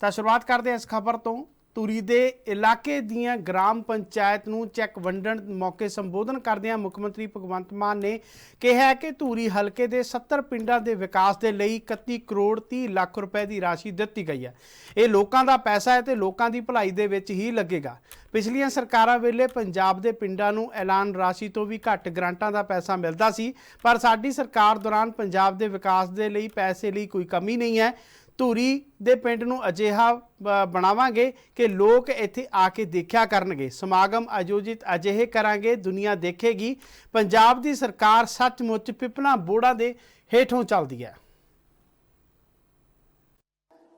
ਤਾਂ ਸ਼ੁਰੂਆਤ ਕਰਦੇ ਹਾਂ ਇਸ ਖਬਰ ਤੋਂ। ਧੂਰੀ ਦੇ ਇਲਾਕੇ ਦੀਆਂ ਗ੍ਰਾਮ ਪੰਚਾਇਤ ਨੂੰ ਚੈੱਕ ਵੰਡਣ ਮੌਕੇ ਸੰਬੋਧਨ ਕਰਦਿਆਂ ਮੁੱਖ ਮੰਤਰੀ ਭਗਵੰਤ ਮਾਨ ਨੇ ਕਿਹਾ ਕਿ ਧੂਰੀ ਹਲਕੇ ਦੇ 70 ਪਿੰਡਾਂ ਦੇ ਵਿਕਾਸ ਦੇ ਲਈ 31 ਕਰੋੜ 30 ਲੱਖ ਰੁਪਏ ਦੀ ਰਾਸ਼ੀ ਦਿੱਤੀ ਗਈ ਹੈ। ਇਹ ਲੋਕਾਂ ਦਾ ਪੈਸਾ ਹੈ ਤੇ ਲੋਕਾਂ ਦੀ ਭਲਾਈ ਦੇ ਵਿੱਚ ਹੀ ਲੱਗੇਗਾ। ਪਿਛਲੀਆਂ ਸਰਕਾਰਾਂ ਵੇਲੇ ਪੰਜਾਬ ਦੇ ਪਿੰਡਾਂ ਨੂੰ ਐਲਾਨ ਰਾਸ਼ੀ ਤੋਂ ਵੀ ਘੱਟ ਗ੍ਰਾਂਟਾਂ ਦਾ ਪੈਸਾ ਮਿਲਦਾ ਸੀ, ਪਰ ਸਾਡੀ ਸਰਕਾਰ ਦੌਰਾਨ ਪੰਜਾਬ ਦੇ ਵਿਕਾਸ ਦੇ ਲਈ ਪੈਸੇ ਲਈ ਕੋਈ ਕਮੀ ਨਹੀਂ ਹੈ। ਧੂਰੀ ਦੇ ਪਿੰਡ ਨੂੰ ਅਜਿਹਾ ਬਣਾਵਾਂਗੇ ਕਿ ਲੋਕ ਇੱਥੇ ਆ ਕੇ ਦੇਖਿਆ ਕਰਨਗੇ। ਸਮਾਗਮ ਆਯੋਜਿਤ ਅਜਿਹੇ ਕਰਾਂਗੇ, ਦੁਨੀਆ ਦੇਖੇਗੀ। ਪੰਜਾਬ ਦੀ ਸਰਕਾਰ ਸੱਚਮੁੱਚ ਪਿਪਲਾ ਬੋੜਾ ਦੇ ਹੇਠੋਂ ਚੱਲਦੀ ਹੈ।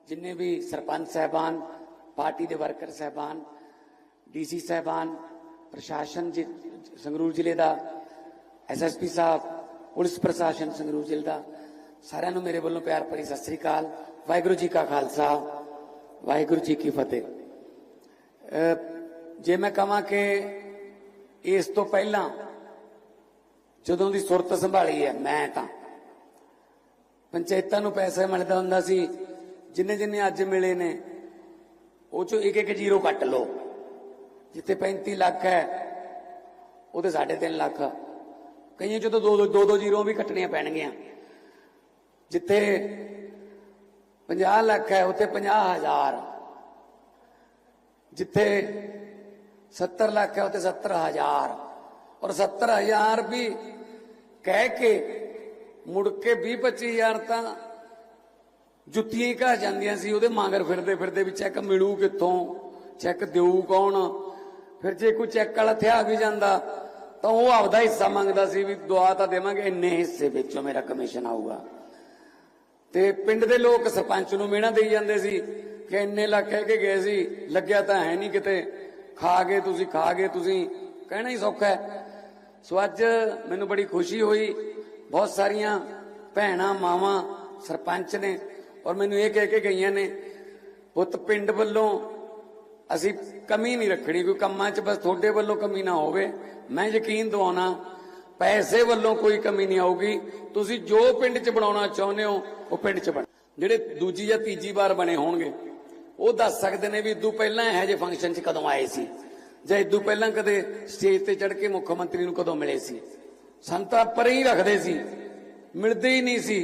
ਜਿੰਨੇ ਵੀ ਸਰਪੰਚ ਸਹਿਬਾਨ, ਪਾਰਟੀ ਦੇ ਵਰਕਰ ਸਹਿਬਾਨ, ਡੀਸੀ ਸਹਿਬਾਨ, ਪ੍ਰਸ਼ਾਸਨ ਜੀ, ਸੰਗਰੂਰ ਜ਼ਿਲ੍ਹੇ ਦਾ ਐਸਐਸਪੀ ਸਾਹਿਬ, ਪੁਲਿਸ ਪ੍ਰਸ਼ਾਸਨ ਸੰਗਰੂਰ ਜ਼ਿਲ੍ਹੇ ਦਾ, ਸਾਰਿਆਂ ਨੂੰ ਮੇਰੇ ਵੱਲੋਂ ਪਿਆਰ ਭਰੀ ਸਤਿ ਸ੍ਰੀ ਅਕਾਲ। ਵਾਹਿਗੁਰੂ ਜੀ ਕਾ ਖਾਲਸਾ, ਵਾਹਿਗੁਰੂ ਜੀ ਕੀ ਫਤਿਹ। ਜੇ ਮੈਂ ਕਹਾਂ ਕਿ ਇਸ ਤੋਂ ਪਹਿਲਾਂ ਜਦੋਂ ਦੀ ਸੁਰਤ ਸੰਭਾਲੀ ਹੈ, ਮੈਂ ਤਾਂ ਪੰਚਾਇਤਾਂ ਨੂੰ ਪੈਸਾ ਮਿਲਦਾ ਹੁੰਦਾ ਸੀ, ਜਿੰਨੇ ਜਿੰਨੇ ਅੱਜ ਮਿਲੇ ਨੇ, ਉਹ ਚੋਂ ਇੱਕ ਇੱਕ ਜ਼ੀਰੋ ਕੱਟ ਲਓ। ਜਿੱਥੇ 35 ਲੱਖ ਹੈ, ਉਹਦੇ 3.5 ਲੱਖ। ਕਈਆਂ ਚੋਂ ਤਾਂ ਦੋ ਦੋ ਦੋ ਦੋ ਜ਼ੀਰੋ ਵੀ ਕੱਟਣੀਆਂ ਪੈਣਗੀਆਂ। ਜਿੱਥੇ 50 ਲੱਖ ਹੈ, ਉੱਥੇ 50 ਹਜ਼ਾਰ। ਜਿੱਥੇ 70 ਲੱਖ ਹੈ, ਉੱਥੇ 70 ਹਜ਼ਾਰ। ਔਰ 70 ਹਜ਼ਾਰ ਵੀ ਕਹਿ ਕੇ ਮੁੜ ਕੇ 20 25 ਹਜ਼ਾਰ ਤਾਂ ਜੁੱਤੀਆਂ ਹੀ ਘਾ ਜਾਂਦੀਆਂ ਸੀ, ਉਹਦੇ ਮਾਂਗਰ ਫਿਰਦੇ ਫਿਰਦੇ ਵੀ ਚੈੱਕ ਮਿਲੂ ਕਿੱਥੋਂ ਚੈੱਕ ਦੇਊ ਕੌਣ? ਫਿਰ ਜੇ ਕੋਈ ਚੈੱਕ ਵਾਲਾ ਥਿਆ ਵੀ ਜਾਂਦਾ, ਤਾਂ ਉਹ ਆਪਦਾ ਹਿੱਸਾ ਮੰਗਦਾ ਸੀ ਵੀ ਦੁਆ ਤਾਂ ਦੇਵਾਂਗੇ, ਇੰਨੇ ਹਿੱਸੇ ਵਿੱਚੋਂ ਮੇਰਾ ਕਮਿਸ਼ਨ ਆਊਗਾ। ਤੇ ਪਿੰਡ ਦੇ ਲੋਕ ਸਰਪੰਚ ਨੂੰ ਮਿਹਣਾ ਦੇਈ ਜਾਂਦੇ ਸੀ ਕਿ ਇੰਨੇ ਲੱਖ ਕਹਿ ਕੇ ਗਏ ਸੀ, ਲੱਗਿਆ ਤਾਂ ਹੈ ਨਹੀਂ ਕਿਤੇ। ਖਾ ਗਏ ਤੁਸੀਂ, ਖਾ ਗਏ ਤੁਸੀਂ, ਕਹਿਣਾ ਹੀ ਸੌਖਾ ਹੈ। ਸੋ ਅੱਜ ਮੈਨੂੰ ਬੜੀ ਖੁਸ਼ੀ ਹੋਈ, ਬਹੁਤ ਸਾਰੀਆਂ ਭੈਣਾਂ, ਮਾਵਾਂ, ਸਰਪੰਚ ਨੇ ਔਰ ਮੈਨੂੰ ਇਹ ਕਹਿ ਕੇ ਗਈਆਂ ਨੇ, ਪੁੱਤ, ਪਿੰਡ ਵੱਲੋਂ ਅਸੀਂ ਕਮੀ ਨਹੀਂ ਰੱਖਣੀ, ਕੋਈ ਕੰਮਾਂ 'ਚ ਬਸ ਤੁਹਾਡੇ ਵੱਲੋਂ ਕਮੀ ਨਾ ਹੋਵੇ। ਮੈਂ ਯਕੀਨ ਦਿਵਾਉਣਾ ਪੈਸੇ ਵੱਲੋਂ ਕੋਈ ਕਮੀ ਨਹੀਂ ਆਊਗੀ। ਤੁਸੀਂ ਜੋ ਪਿੰਡ 'ਚ ਬਣਾਉਣਾ ਚਾਹੁੰਦੇ ਹੋ, ਉਹ ਪਿੰਡ 'ਚ ਬਣ ਜਿਹੜੇ ਦੂਜੀ ਜਾਂ ਤੀਜੀ ਵਾਰ ਬਣੇ ਹੋਣਗੇ, ਉਹ ਦੱਸ ਸਕਦੇ ਨੇ ਵੀ ਇਦੋਂ ਪਹਿਲਾਂ ਇਹੋ ਜਿਹੇ ਫੰਕਸ਼ਨ 'ਚ ਕਦੋਂ ਆਏ ਸੀ। ਜਾਂ ਇਦੋਂ ਪਹਿਲਾਂ ਕਦੇ ਸਟੇਜ ਤੇ ਚੜ ਕੇ ਮੁੱਖ ਮੰਤਰੀ ਨੂੰ ਕਦੋਂ ਮਿਲੇ ਸੀ। ਸੰਤਾ ਪਰੇ ਹੀ ਰੱਖਦੇ ਸੀ। ਮਿਲਦੇ ਹੀ ਨਹੀਂ ਸੀ।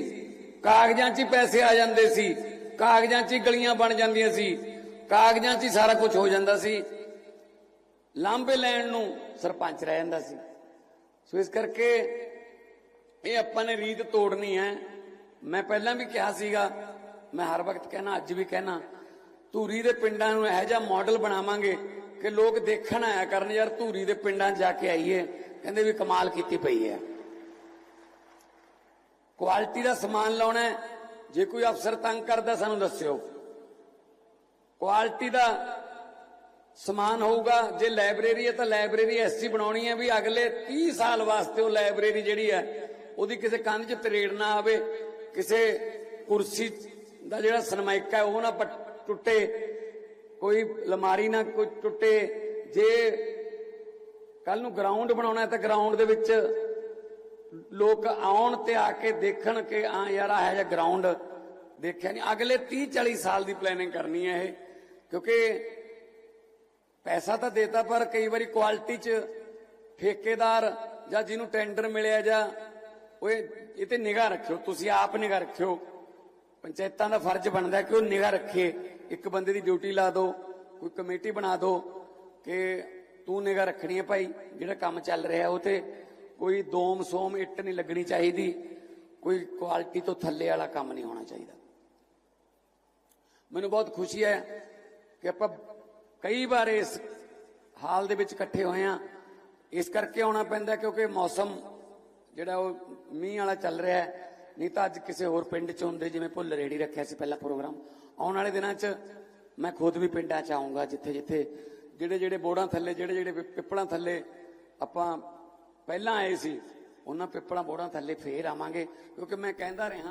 ਕਾਗਜ਼ਾਂ 'ਚ ਹੀ ਪੈਸੇ ਆ ਜਾਂਦੇ ਸੀ। ਕਾਗਜ਼ਾਂ 'ਚ ਹੀ ਗਲੀਆਂ ਬਣ ਜਾਂਦੀਆਂ ਸੀ। ਕਾਗਜ਼ਾਂ 'ਚ ਹੀ ਸਾਰਾ ਕੁਝ ਹੋ ਜਾਂਦਾ ਸੀ। ਲਾਂਬੇ ਲੈਣ ਨੂੰ ਸਰਪੰਚ ਰਹਿ ਜਾਂਦਾ ਸੀ। ਸੋ ਇਸ ਕਰਕੇ ਇਹ ਆਪਾਂ ਨੇ ਰੀਤ ਤੋੜਨੀ ਹੈ। ਮੈਂ ਪਹਿਲਾਂ ਵੀ ਕਿਹਾ ਸੀਗਾ, ਮੈਂ ਹਰ ਵਕਤ ਕਹਿਣਾ, ਅੱਜ ਵੀ ਕਹਿਣਾ, ਧੂਰੀ ਦੇ ਪਿੰਡਾਂ ਨੂੰ ਇਹੋ ਜਿਹਾ ਮਾਡਲ ਬਣਾਵਾਂਗੇ ਕਿ ਲੋਕ ਦੇਖਣ ਆਇਆ ਕਰਨ, ਯਾਰ ਧੂਰੀ ਦੇ ਪਿੰਡਾਂ 'ਚ ਜਾ ਕੇ ਆਈਏ, ਕਹਿੰਦੇ ਵੀ ਕਮਾਲ ਕੀਤੀ ਪਈ ਹੈ। ਕੁਆਲਿਟੀ ਦਾ ਸਮਾਨ ਲਾਉਣਾ ਜੇ ਕੋਈ ਅਫਸਰ ਤੰਗ ਕਰਦਾ, ਸਾਨੂੰ ਦੱਸਿਓ। ਕੁਆਲਿਟੀ ਦਾ ਸਮਾਨ ਹੋਊਗਾ। ਜੇ ਲਾਇਬ੍ਰੇਰੀ ਹੈ ਤਾਂ ਲਾਇਬ੍ਰੇਰੀ ਐਸੀ ਬਣਾਉਣੀ ਹੈ ਵੀ ਅਗਲੇ 30 ਸਾਲ ਵਾਸਤੇ ਉਹ ਲਾਇਬ੍ਰੇਰੀ ਜਿਹੜੀ ਹੈ, ਉਹਦੀ ਕਿਸੇ ਕੰਧ 'ਚ ਤਰੇੜ ਨਾ ਆਵੇ, ਕਿਸੇ ਕੁਰਸੀ ਦਾ ਜਿਹੜਾ ਸਨਮਾਇਕਾ ਉਹ ਨਾ ਟੁੱਟੇ, ਕੋਈ ਲਮਾਰੀ ਨਾ ਕੋਈ ਟੁੱਟੇ। ਜੇ ਕੱਲ ਨੂੰ ਗਰਾਊਂਡ ਬਣਾਉਣਾ ਹੈ ਤਾਂ ਗਰਾਊਂਡ ਦੇ ਵਿੱਚ ਲੋਕ ਆਉਣ ਤੇ ਆ ਕੇ ਦੇਖਣ ਕਿ ਆ ਯਾਰ ਆ ਜਿਹਾ ਗਰਾਊਂਡ ਦੇਖਿਆ ਨਹੀਂ ਅਗਲੇ 30 40 ਸਾਲ ਦੀ ਪਲੈਨਿੰਗ ਕਰਨੀ ਹੈ ਇਹ। ਕਿਉਂਕਿ ਪੈਸਾ ਤਾਂ ਦੇਤਾ, ਪਰ ਕਈ ਵਾਰੀ ਕੁਆਲਿਟੀ 'ਚ ਠੇਕੇਦਾਰ ਜਾਂ ਜਿਹਨੂੰ ਟੈਂਡਰ ਮਿਲਿਆ ਜਾਂ ਓਏ ਇਹ ਤੇ ਨਿਗਾਹ ਰੱਖਿਓ, ਤੁਸੀਂ ਆਪ ਨਿਗਾਹ ਰੱਖਿਓ। ਪੰਚਾਇਤਾਂ ਦਾ ਫਰਜ਼ ਬਣਦਾ ਕਿ ਉਹ ਨਿਗਾਹ ਰੱਖੇ। ਇੱਕ ਬੰਦੇ ਦੀ ਡਿਊਟੀ ਲਾ ਦਿਓ ਕੋਈ ਕਮੇਟੀ ਬਣਾ ਦਿਓ ਕਿ ਤੂੰ ਨਿਗਾਹ ਰੱਖਣੀ ਹੈ ਭਾਈ, ਜਿਹੜਾ ਕੰਮ ਚੱਲ ਰਿਹਾ ਉਹ ਤੇ ਕੋਈ ਦੋਮ ਸੋਮ ਇੱਟ ਨਹੀਂ ਲੱਗਣੀ ਚਾਹੀਦੀ, ਕੋਈ ਕੁਆਲਿਟੀ ਤੋਂ ਥੱਲੇ ਵਾਲਾ ਕੰਮ ਨਹੀਂ ਹੋਣਾ ਚਾਹੀਦਾ। ਮੈਨੂੰ ਬਹੁਤ ਖੁਸ਼ੀ ਹੈ ਕਿ ਆਪਾਂ ਕਈ ਵਾਰ ਇਸ ਹਾਲ ਦੇ ਵਿੱਚ ਇਕੱਠੇ ਹੋਏ ਆ ਇਸ ਕਰਕੇ ਆਉਣਾ ਪੈਂਦਾ ਕਿਉਂਕਿ ਮੌਸਮ ਜਿਹੜਾ ਉਹ ਮੀਂਹ ਵਾਲਾ ਚੱਲ ਰਿਹਾ ਹੈ। ਨਹੀਂ ਤਾਂ ਅੱਜ ਕਿਸੇ ਹੋਰ ਪਿੰਡ 'ਚ ਹੁੰਦੇ, ਜਿਵੇਂ ਭੁੱਲ ਰੇੜੀ ਰੱਖਿਆ ਸੀ ਪਹਿਲਾ ਪ੍ਰੋਗਰਾਮ। ਆਉਣ ਵਾਲੇ ਦਿਨਾਂ 'ਚ ਮੈਂ ਖੁਦ ਵੀ ਪਿੰਡਾਂ 'ਚ ਆਉਂਗਾ ਜਿੱਥੇ ਜਿੱਥੇ ਜਿਹੜੇ ਜਿਹੜੇ ਬੋੜਾਂ ਥੱਲੇ, ਜਿਹੜੇ ਜਿਹੜੇ ਪਿੱਪਲਾਂ ਥੱਲੇ ਆਪਾਂ ਪਹਿਲਾਂ ਆਏ ਸੀ, ਉਹਨਾਂ ਪਿੱਪਲਾਂ ਬੋੜਾਂ ਥੱਲੇ ਫੇਰ ਆਵਾਂਗੇ। ਕਿਉਂਕਿ ਮੈਂ ਕਹਿੰਦਾ ਰਿਹਾ